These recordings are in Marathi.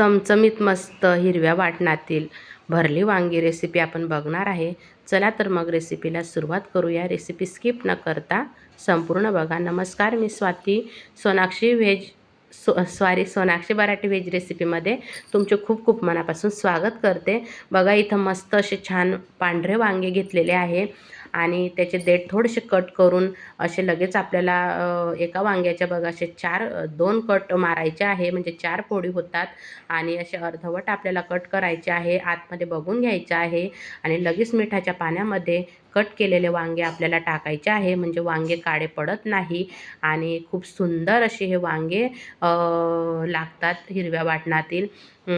चमचमीत मस्त हिरव्या वाटणातील भरली वांगी रेसिपी आपण बघणार आहे. चला तर मग रेसिपीला सुरुवात करूया. रेसिपी स्किप न करता संपूर्ण बघा. नमस्कार मी Swati. Sonakshi veg so sorry Sonakshi बराठी veg रेसिपीमध्ये तुमचे खूप खूप मनापासून स्वागत करते. बघा इथं मस्त असे छान पांढरे वांगे घेतलेले आहे. आणि त्याचे देठ थोडेसे कट करून असे लगेच आपल्याला एका वांग्याच्या बघा असे चार दोन कट मारायचे आहे. म्हणजे चार पोळी होतात आणि असे अर्धवट आपल्याला कट करायचे आहे. आतमध्ये बघून घ्यायचं आहे आणि लगेच मिठाच्या पाण्यामध्ये कट केलेले वांगे आपल्याला टाकायचे आहे. म्हणजे वांगे काळे पडत नाही आणि खूप सुंदर असे हे वांगे लागतात हिरव्या वाटणातील.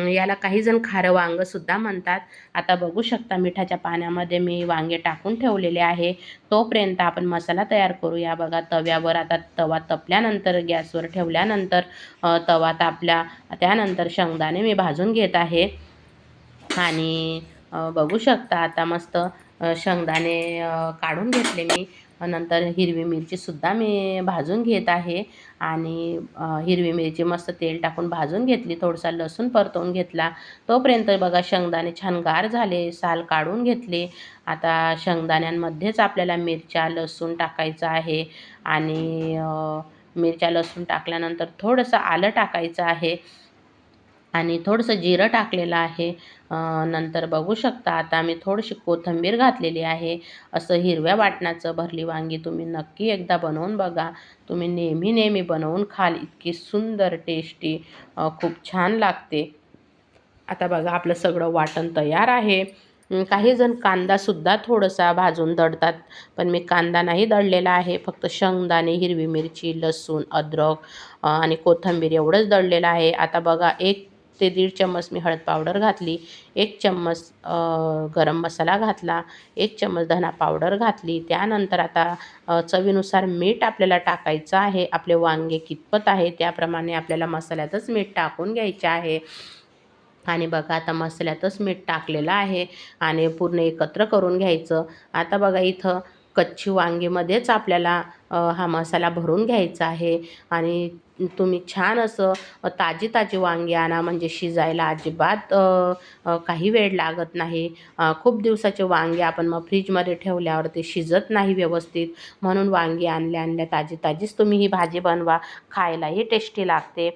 याला काही जण खारं वांगंसुद्धा म्हणतात. आता बघू शकता मिठाच्या पाण्यामध्ये मी वांगे टाकून ठेवलेले आहे. तोपर्यंत आपण मसाला तयार करूया. बघा तव्यावर आता तवा तपल्यानंतर गॅसवर ठेवल्यानंतर तवा तापला त्यानंतर शेंगदाणे मी भाजून घेत आहे. आणि बघू शकता आता मस्त शेंगदाणे काढून घेतले मी. नंतर हिरवी मिरचीसुद्धा मी भाजून घेत आहे. आणि हिरवी मिरची मस्त तेल टाकून भाजून घेतली. थोडासा लसूण परतवून घेतला. तोपर्यंत बघा शेंगदाणे छान गार झाले. साल काढून घेतले. आता शेंगदाण्यांमध्येच आपल्याला मिरच्या लसूण टाकायचं आहे. आणि मिरच्या लसूण टाकल्यानंतर थोडंसं आलं टाकायचं आहे. आणि थोडंसं जिरं टाकलेलं आहे. नंतर बघू शकता आता मी थोडीशी कोथिंबीर घातलेली आहे. असं हिरव्या वाटणाचं भरली वांगी तुम्ही नक्की एकदा बनवून बघा. तुम्ही नेहमी नेहमी बनवून खाल इतकी सुंदर टेस्टी खूप छान लागते. आता बघा आपलं सगळं वाटण तयार आहे. काही जण कांदासुद्धा थोडासा भाजून दळतात पण मी कांदा नाही दळलेला आहे. फक्त शेंगदाणे हिरवी मिरची लसूण अद्रक आणि कोथिंबीर एवढंच दळलेलं आहे. आता बघा एक ते दीड चम्मच मी हळद पावडर घातली एक चम्मच गरम मसाला घातला एक चम्मच धना पावडर घातली. त्यानंतर आता चवीनुसार मीठ आपल्याला टाकायचं आहे. आपले वांगे कितपत आहे त्याप्रमाणे आपल्याला मसाल्यातच मीठ टाकून घ्यायचे आहे. आणि बघा आता मसाल्यातच मीठ टाकलेलं आहे आणि पूर्ण एकत्र करून घ्यायचं. आता बघा इथं कच्ची वांगीमध्येच आपल्याला हा मसाला भरून घ्यायचा आहे. आणि तुम्ही छान असं ताजी ताजी वांगी आणा म्हणजे शिजायला अजिबात काही वेळ लागत नाही. खूप दिवसाचे वांगे आपण मग फ्रीजमध्ये ठेवल्यावर ते शिजत नाही व्यवस्थित. म्हणून वांगी आणल्या आणल्या ताजी ताजीच तुम्ही ही भाजी बनवा. खायलाही टेस्टी लागते.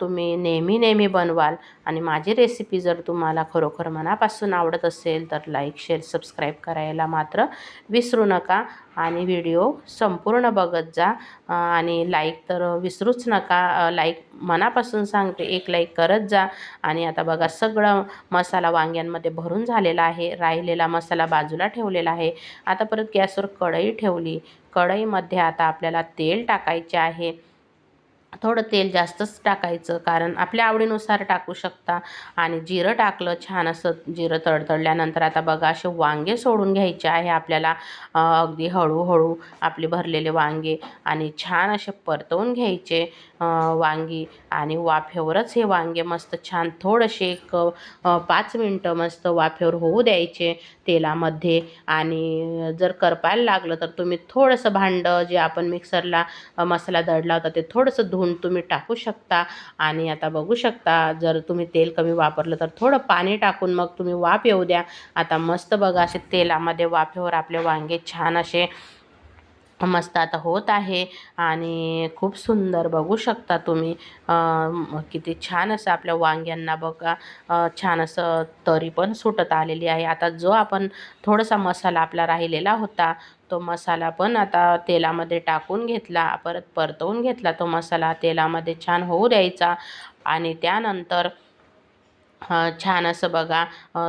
तुम्ही नेहमी नेहमी बनवाल. आणि माझी रेसिपी जर तुम्हाला खरोखर मनापासून आवडत असेल तर लाईक शेअर सबस्क्राईब करायला मात्र विसरू नका. आणि व्हिडिओ संपूर्ण बघत जा. आणि लाईक तर विसरूच नका. लाईक मनापासून सांगते एक लाईक करत जा. आणि आता बघा सगळं मसाला वांग्यांमध्ये भरून झालेला आहे. राहिलेला मसाला बाजूला ठेवलेला आहे. आता परत गॅसवर कढई ठेवली. कढईमध्ये आता आपल्याला तेल टाकायचे आहे. थोडं तेल जास्तच टाकायचं कारण आपल्या आवडीनुसार टाकू शकता. आणि जिरं टाकलं छान असं जिरं तडतडल्यानंतर आता बघा असे वांगे सोडून घ्यायचे आहे आपल्याला. अगदी हळूहळू आपले भरलेले वांगे आणि छान असे परतवून घ्यायचे. वांगी आणि वाफेवरच हे वांगे मस्त छान थोडेसे एक पाच मिनटं मस्त वाफेवर होऊ द्यायचे तेलामध्ये. आणि जर करपायला लागलं तर तुम्ही थोडंसं भांडं जे आपण मिक्सरला मसाला दडला होता ते थोडंसं धुवून तुम्ही टाकू शकता. आणि आता बघू शकता जर तुम्ही तेल कमी वापरलं तर थोडं पाणी टाकून मग तुम्ही वाफ येऊ द्या. आता मस्त बघा असे तेलामध्ये वाफेवर आपले वांगे छान असे मस्त आता होत आहे आणि खूप सुंदर बघू शकता तुम्ही. किती छान असं आपल्या वांग्यांना बघा. छान असं तरी पण सुटत आलेली आहे. आता जो आपण थोडासा मसाला आपला राहिलेला होता तो मसाला पण आता तेलामध्ये टाकून घेतला परत परतवून घेतला तो मसाला. तेलामध्ये छान होऊ द्यायचा आणि त्यानंतर छान असं बघा.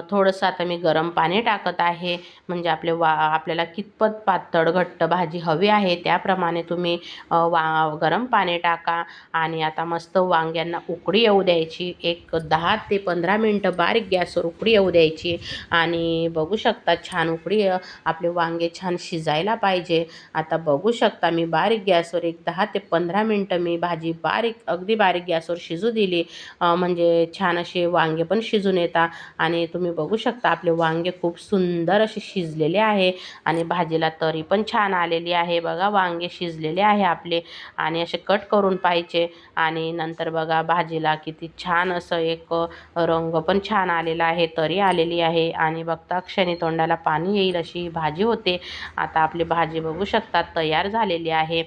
थोडंसं आता मी गरम पाणी टाकत आहे. म्हणजे आपले वा आपल्याला कितपत पातळ घट्ट भाजी हवी आहे त्याप्रमाणे तुम्ही वा गरम पाणी टाका. आणि आता मस्त वांग्यांना उकडी येऊ द्यायची. एक दहा ते पंधरा मिनटं बारीक गॅसवर उकडी येऊ द्यायची. आणि बघू शकता छान उकडी आपले वांगे छान शिजायला पाहिजे. आता बघू शकता मी बारीक गॅसवर एक दहा ते पंधरा मिनटं मी भाजी बारीक अगदी बारीक गॅसवर शिजू दिली. म्हणजे छान असे वांगे पण शिजून येतात. आणि तुम्ही बघू शकता आपले वांगे खूप सुंदर असे शिजलेले आहे. आणि भाजीला तरी पण छान आलेली आहे. बघा वांगे शिजलेले आहे आपले. आणि असे कट करून पाहिजे. आणि नंतर बघा भाजीला किती छान असं एक रंग पण छान आलेला आहे तरी आलेली आहे. आणि बघता क्षणी तोंडाला पाणी येईल अशी ही भाजी होते. आता आपली भाजी बघू शकता तयार झालेली आहे.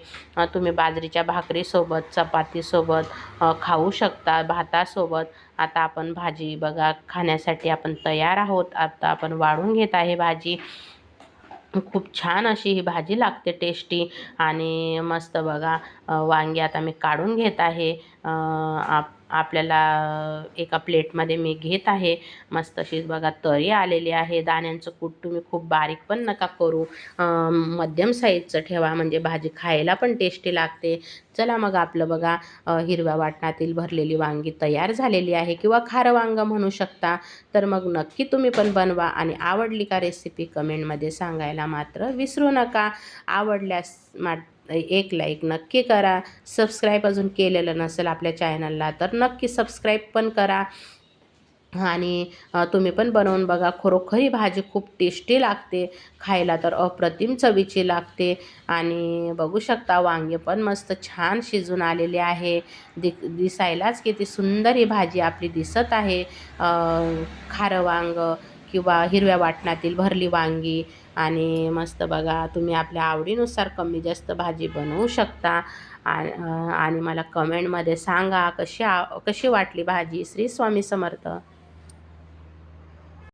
तुम्ही बाजरीच्या भाकरीसोबत चपातीसोबत खाऊ शकता भातासोबत. आता आपण भाजी बघा खाण्यासाठी आपण तयार आहोत. आता आपण वाढून घेत आहे भाजी. खूप छान अशी ही भाजी लागते टेस्टी आणि मस्त बघा वांगी आता मी काढून घेत आहे. आप आपल्याला एका प्लेटमध्ये मी घेत आहे. मस्त अशी बघा तरी आलेली आहे. दाण्यांचं कूट तुम्ही खूप बारीक पण नका करू. मध्यम साईजचं ठेवा. म्हणजे भाजी खायला पण टेस्टी लागते. चला मग आपलं बघा हिरव्या वाटणातील भरलेली वांगी तयार झालेली आहे किंवा खारं वांगं म्हणू शकता. तर मग नक्की तुम्ही पण बनवा आणि आवडली का रेसिपी कमेंटमध्ये सांगायला मात्र विसरू नका. आवडल्यास मा एक लाईक नक्की करा. सबस्क्राईब अजून केलेलं नसेल आपल्या चॅनलला तर नक्की सबस्क्राईब पण करा. आणि तुम्ही पण बनवून बघा. खरोखर ही भाजी खूप टेस्टी लागते. खायला तर अप्रतिम चवीची लागते. आणि बघू शकता वांगे पण मस्त छान शिजून आलेले आहे. दि दिसायलाच किती सुंदर ही भाजी आपली दिसत आहे. खारं वांग किंवा हिरव्या वाटणातील भरली वांगी आणि मस्त बघा तुम्ही आपल्या आवडीनुसार कमी जास्त भाजी बनवू शकता. आणि मला कमेंटमध्ये सांगा कशी आ कशी वाटली भाजी? श्री स्वामी समर्थ.